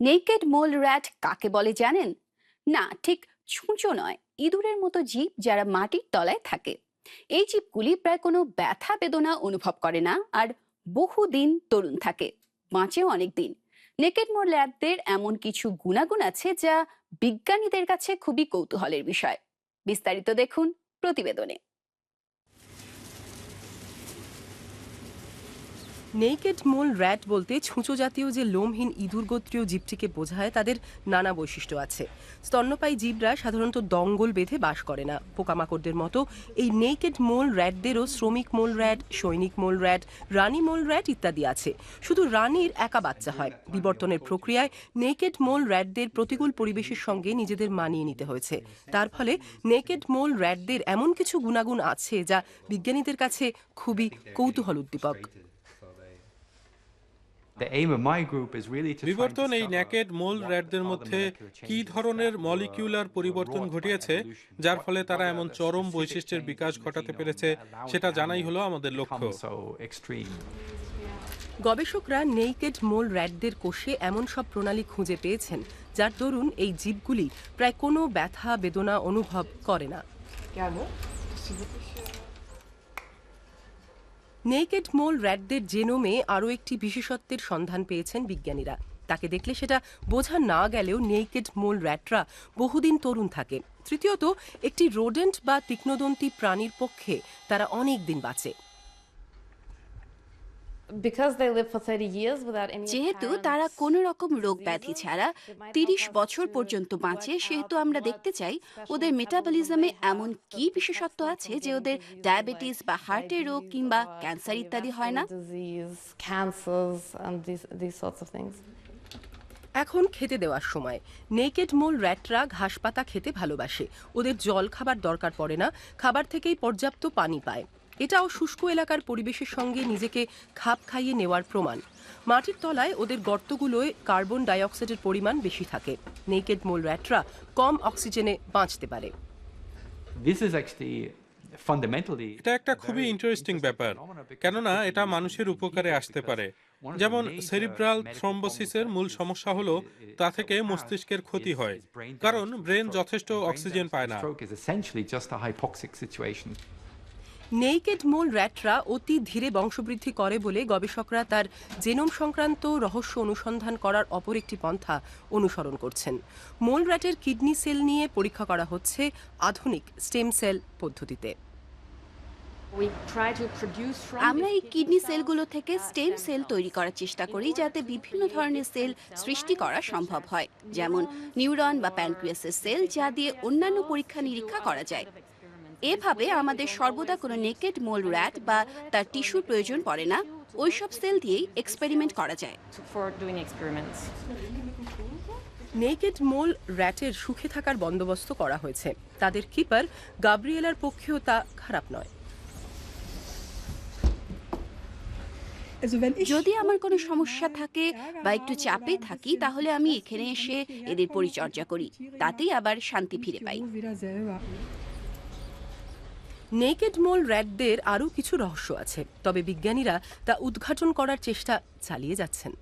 Naked মোল rat কাকে বলে জানেন? না, ঠিক ছুঁচো নয়, ইঁদুরের মতো জীব যারা মাটির তলায় থাকে। এই জীবগুলি প্রায় কোনো ব্যথা, বেদনা অনুভব করে না আর বহুদিন তরুণ থাকে বাঁচেও অনেক দিন। নেকেড মোল র্যাটদের এমন কিছু গুণাগুণ আছে যা বিজ্ঞানীদের কাছে খুবই কৌতূহলের বিষয়। বিস্তারিত দেখুন প্রতিবেদনে। নেইকেড মোল র্যাট বলতে ছুঁচো জাতীয় যে লোমহীন ইঁদুর গোত্রীয় জীবটিকে বোঝায়, তাদের নানা বৈশিষ্ট্য আছে। স্তন্যপায়ী জীবরা সাধারণত দঙ্গল বেঁধে বাস করে না। পোকামাকড়দের মতো এই নেইকেড মোল র্যাটদেরও শ্রমিক মোল র্যাট সৈনিক মোল র্যাট রানী মোল র্যাট ইত্যাদি আছে। শুধু রানীর একা বাচ্চা হয়। বিবর্তনের প্রক্রিয়ায় নেকেড মোল র্যাটদের প্রতিকূল পরিবেশের সঙ্গে নিজেদের মানিয়ে নিতে হয়েছে। তার ফলে নেকেড মোল র্যাটদের এমন কিছু গুণাগুণ আছে যা বিজ্ঞানীদের কাছে খুবই কৌতূহল উদ্দীপক বিবর্তন এই ন্যাকেড মোল র্যাটদের মধ্যে কি ধরনের মলিকিউলার পরিবর্তন ঘটিয়েছে যার ফলে তারা এমন চরম বৈশিষ্ট্যের বিকাশ ঘটাতে পেরেছে সেটা জানাই হলো আমাদের লক্ষ্য। গবেষকরা নেইকেড মোল র্যাটদের কোষে এমন সব প্রণালী খুঁজে পেয়েছেন যার দরুন এই জীবগুলি প্রায় কোনো ব্যথা বেদনা অনুভব করে না। নেকেড মোল র্যাটদের জেনোমে আরও একটি বিশেষত্বের সন্ধান পেয়েছেন বিজ্ঞানীরা। তাকে দেখলে সেটা বোঝা না গেলেও নেইকেড মোল র্যাটরা বহুদিন তরুণ থাকে। তৃতীয়ত, একটি রোডেন্ট বা তীক্ষ্ণদন্তী প্রাণীর পক্ষে তারা অনেক দিন বাঁচে। যেহেতু তারা কোনো রকম রোগ ব্যাধি ছাড়া তিরিশ বছর পর্যন্ত বাঁচে সেহেতু আমরা দেখতে চাই ওদের মেটাবলিজমে এমন কি বিশেষত্ব আছে যে ওদের ডায়াবেটিস বা হার্টের রোগ কিংবা ক্যান্সার ইত্যাদি হয় না? এখন খেতে দেওয়ার সময়। নেকেড মোল র্যাটরা ঘাস পাতা খেতে ভালোবাসে। ওদের জল খাবার দরকার পড়ে না। খাবার থেকেই পর্যাপ্ত পানি পায়। এটাও শুষ্ক এলাকার পরিবেশের সঙ্গে নিজেকে খাপ খাইয়ে নেওয়ার প্রমাণ। মাটির তলায় ওদের গর্তগুলোয় কার্বন ডাইঅক্সাইডের পরিমাণ বেশি থাকে। নেকেড মোল র্যাটরা কম অক্সিজেনে বাঁচতে পারে। এটা একটা খুবই ইন্টারেস্টিং ব্যাপার। কেননা এটা মানুষের উপকারে আসতে পারে। যেমন সেরিব্রাল থ্রম্বোসিসের মূল সমস্যা হলো তা থেকে মস্তিষ্কের ক্ষতি হয়। কারণ ব্রেন যথেষ্ট অক্সিজেন পায় না। নেইকেড মোল র্যাটরা অতি ধীরে বংশবৃদ্ধি করে বলে গবেষকরা তার জেনোম সংক্রান্ত রহস্য অনুসন্ধান করার অপর একটি পন্থা অনুসরণ করছেন। মোল র্যাটের কিডনি সেল নিয়ে পরীক্ষা করা হচ্ছে আধুনিক স্টেম সেল পদ্ধতিতে। আমরা এই কিডনি সেলগুলো থেকে স্টেম সেল তৈরি করার চেষ্টা করি যাতে বিভিন্ন ধরনের সেল সৃষ্টি করা সম্ভব হয়। যেমন নিউরন বা প্যানক্রিয়াসের সেল যা দিয়ে অন্যান্য পরীক্ষা নিরীক্ষা করা যায়। এভাবে আমাদের সর্বদা কোনো নেকেড মোল র্যাট বা তার টিস্যুর প্রয়োজন পড়ে না। ওইসব সেল দিয়েই এক্সপেরিমেন্ট করা যায়। নেকেড মোল র্যাটের সুখে থাকার বন্দোবস্ত করা হয়েছে। তাদের কিপার গাব্রিয়েলার পক্ষেও তা খারাপ নয়। যদি আমার কোনো সমস্যা থাকে বা একটু চাপে থাকি তাহলে আমি এখানে এসে এদের পরিচর্যা করি। তাতেই আবার শান্তি ফিরে পাই। নেকেড মোল র্যাটদের আরও কিছু রহস্য আছে, তবে বিজ্ঞানীরা তা উদ্ঘাটন করার চেষ্টা চালিয়ে যাচ্ছেন।